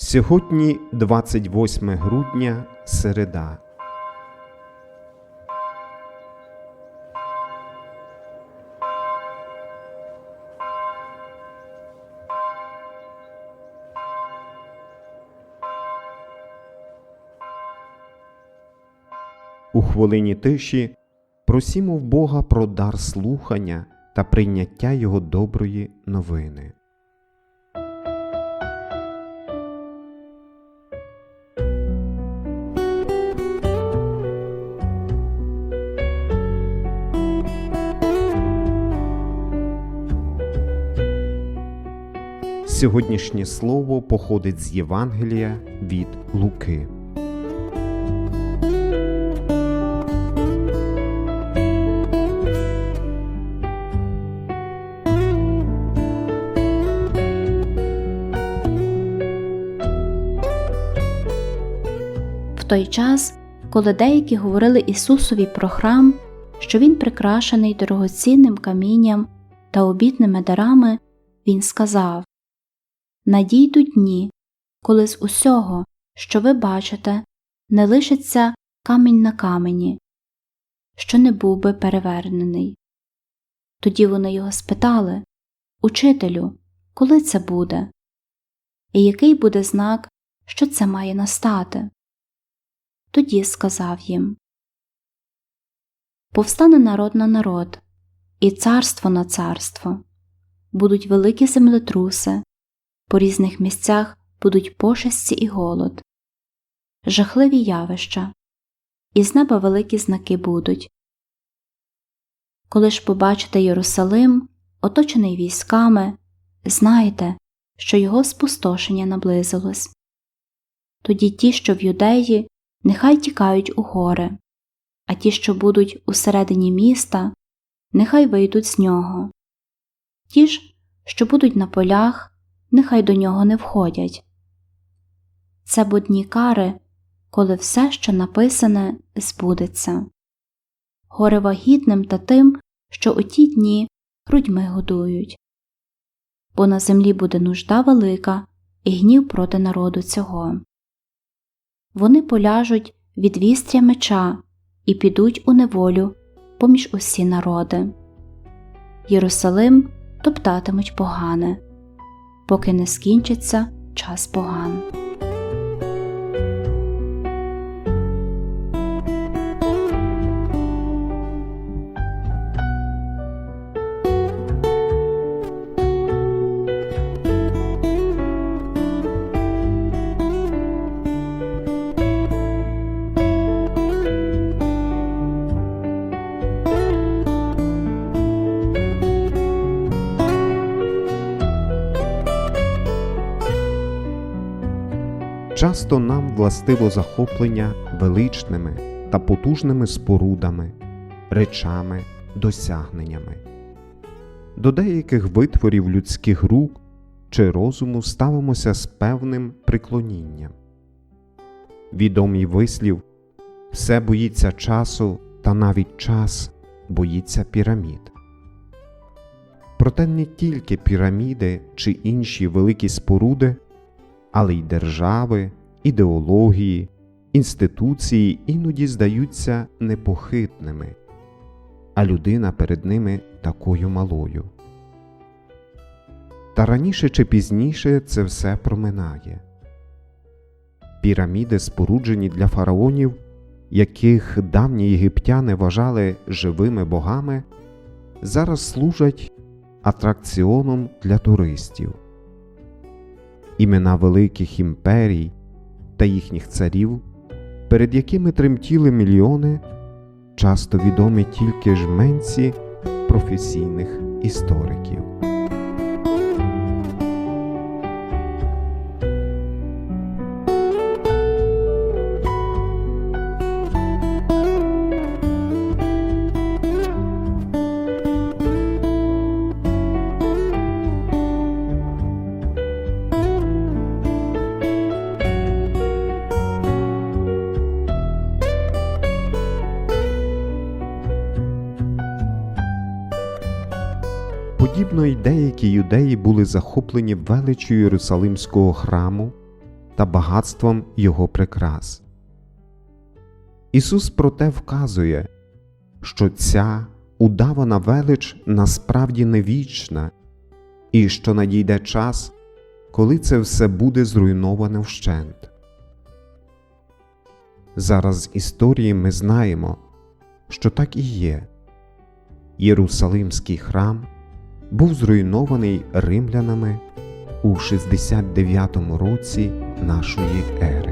Сьогодні 28 грудня, середа. У хвилині тиші просімо в Бога про дар слухання та прийняття Його доброї новини. Сьогоднішнє слово походить з Євангелія від Луки. В той час, коли деякі говорили Ісусові про храм, що він прикрашений дорогоцінним камінням та обітними дарами, Він сказав Надійдуть дні, коли з усього, що ви бачите, не лишиться камінь на камені, що не був би перевернений. Тоді вони його спитали Учителю, коли це буде? І який буде знак, що це має настати? Тоді сказав їм Повстане народ на народ, і царство на царство, будуть великі землетруси, по різних місцях будуть пошесті і голод, жахливі явища, і з неба великі знаки будуть. Коли ж побачите Єрусалим, оточений військами, знайте, що його спустошення наблизилось. Тоді ті, що в юдеї, нехай тікають у гори, а ті, що будуть усередині міста, нехай вийдуть з нього. Ті ж, що будуть на полях, нехай до нього не входять. Це будні кари, коли все, що написане, збудеться. Горе вагітним та тим, що у ті дні грудьми годують. Бо на землі буде нужда велика і гнів проти народу цього вони поляжуть від вістря меча і підуть у неволю поміж усі народи. Єрусалим топтатимуть погане, поки не скінчиться час поган. Часто нам властиво захоплення величними та потужними спорудами, речами, досягненнями. До деяких витворів людських рук чи розуму ставимося з певним приклонінням. Відомий вислів все боїться часу, та навіть час боїться пірамід. Проте не тільки піраміди чи інші великі споруди але й держави, ідеології, інституції іноді здаються непохитними, а людина перед ними такою малою. Та раніше чи пізніше це все проминає. Піраміди, споруджені для фараонів, яких давні єгиптяни вважали живими богами, зараз служать атракціоном для туристів імена великих імперій та їхніх царів, перед якими тремтіли мільйони, часто відомі тільки жменці професійних істориків. Подібно й деякі юдеї були захоплені величю Єрусалимського храму та багатством Його прикрас. Ісус проте вказує, що ця удавана велич насправді не вічна, і що надійде час, коли це все буде зруйноване вщент. Зараз з історії ми знаємо, що так і є. Єрусалимський храм був зруйнований римлянами у 69 році нашої ери.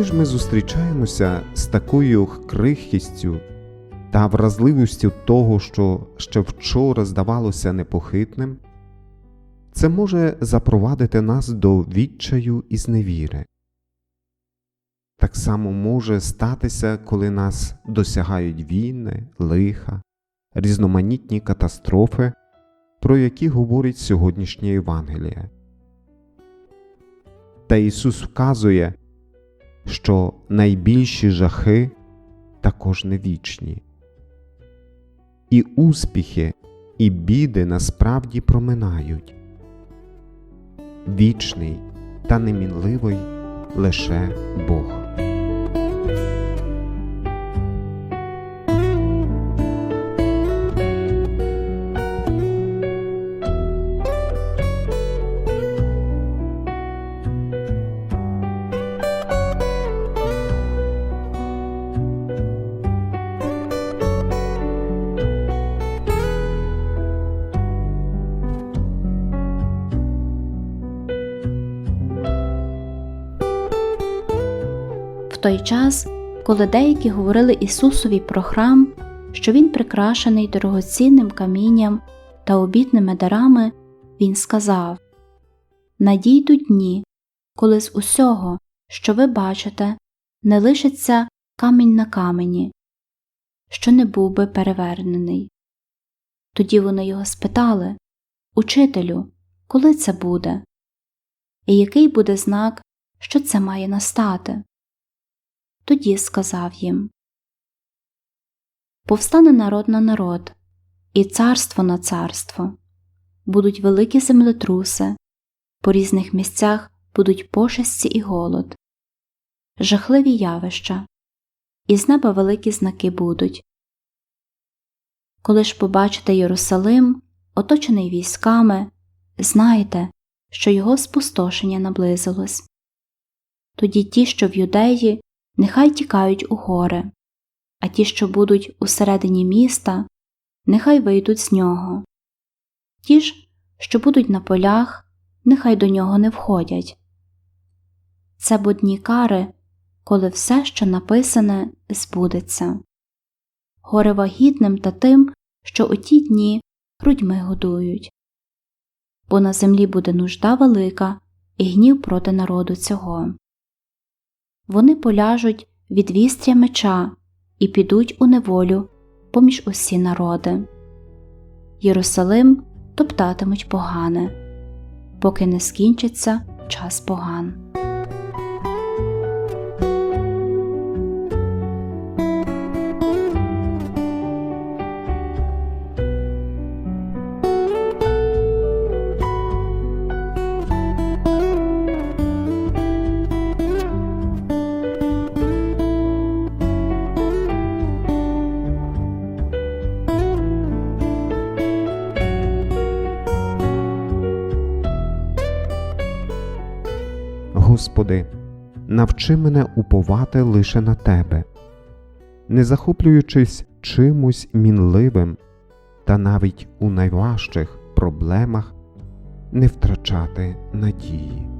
Коли ж ми зустрічаємося з такою крихкістю та вразливістю того, що ще вчора здавалося непохитним, це може запровадити нас до відчаю і зневіри. Так само може статися, коли нас досягають війни, лиха, різноманітні катастрофи, про які говорить сьогоднішнє Євангеліє. Та Ісус вказує, що найбільші жахи також не вічні. І успіхи, і біди насправді проминають. Вічний та немінливий лише Бог. Той час, коли деякі говорили Ісусові про храм, що він прикрашений дорогоцінним камінням та обітними дарами, Він сказав Надійдуть дні, коли з усього, що ви бачите, не лишиться камінь на камені, що не був би перевернений. Тоді вони його спитали Учителю, коли це буде? І який буде знак, що це має настати? Тоді сказав їм Повстане народ на народ, і царство на царство, будуть великі землетруси, по різних місцях будуть пошесті і голод, жахливі явища, і з неба великі знаки будуть. Коли ж побачите Єрусалим, оточений військами, знайте, що його спустошення наблизилось. Тоді ті, що в юдеї, нехай тікають у гори, а ті, що будуть усередині міста, нехай вийдуть з нього. Ті ж, що будуть на полях, нехай до нього не входять. Це будні кари, коли все, що написане, збудеться. Горе вагітним та тим, що у ті дні грудьми годують. Бо на землі буде нужда велика і гнів проти народу цього вони поляжуть від вістря меча і підуть у неволю поміж усі народи. Єрусалим топтатимуть погане, поки не скінчиться час поган. Господи, навчи мене уповати лише на Тебе, не захоплюючись чимось мінливим та навіть у найважчих проблемах не втрачати надії.